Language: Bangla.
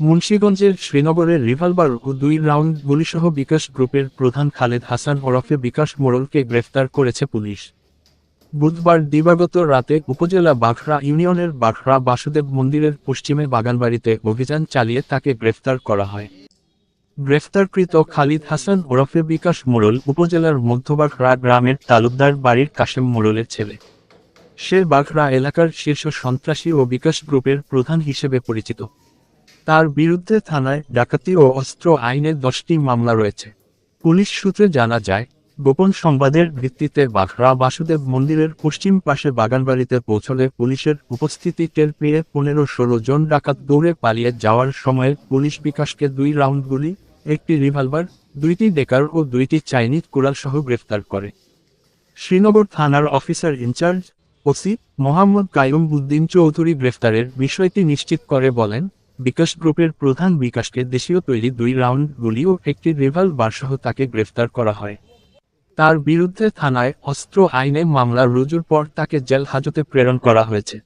মুন্সীগঞ্জের শ্রীনগরের রিভলভার ও দুই রাউন্ড গুলিসহ বিকাশ গ্রুপের প্রধান খালেদ হাসান ওরফে বিকাশ মোড়লকে গ্রেফতার করেছে পুলিশ। বুধবার দিবাগত রাতে উপজেলা বাখরা ইউনিয়নের বাখরা বাসুদেব মন্দিরের পশ্চিমে বাগানবাড়িতে অভিযান চালিয়ে তাকে গ্রেফতার করা হয়। গ্রেফতারকৃত খালিদ হাসান ওরফে বিকাশ মোড়ল উপজেলার মধ্যবাখরা গ্রামের তালুকদার বাড়ির কাশেম মোড়লের ছেলে। সে বাখরা এলাকার শীর্ষ সন্ত্রাসী ও বিকাশ গ্রুপের প্রধান হিসেবে পরিচিত। তার বিরুদ্ধে থানায় ডাকাতি ও অস্ত্র আইনে দশটি মামলা রয়েছে। পুলিশ সূত্রে জানা যায়, গোপন সংবাদের ভিত্তিতে বাখরা বাসুদেব মন্দিরের পশ্চিম পাশে বাগানবাড়িতে পৌঁছলে পুলিশের উপস্থিতি টের পেয়ে পনেরো ষোলো জন ডাকাত দৌড়ে পালিয়ে যাওয়ার সময় পুলিশ বিকাশকে দুই রাউন্ড গুলি, একটি রিভলভার, দুইটি ডেকার ও দুইটি চাইনিজ কুড়াল সহ গ্রেফতার করে। শ্রীনগর থানার officer in charge OC Mohammad Kayum Uddin Chowdhury গ্রেফতারের বিষয়টি নিশ্চিত করে বলেন বিকাশ গ্রুপের প্রধান বিকাশকে দেশীয় তৈরি দুই রাউন্ড গুলি ও একটি রেভাল বারসহ তাকে গ্রেফতার করা হয়। তার বিরুদ্ধে থানায় অস্ত্র আইনে মামলা রুজুর পর তাকে জেল হাজতে প্রেরণ করা হয়েছে।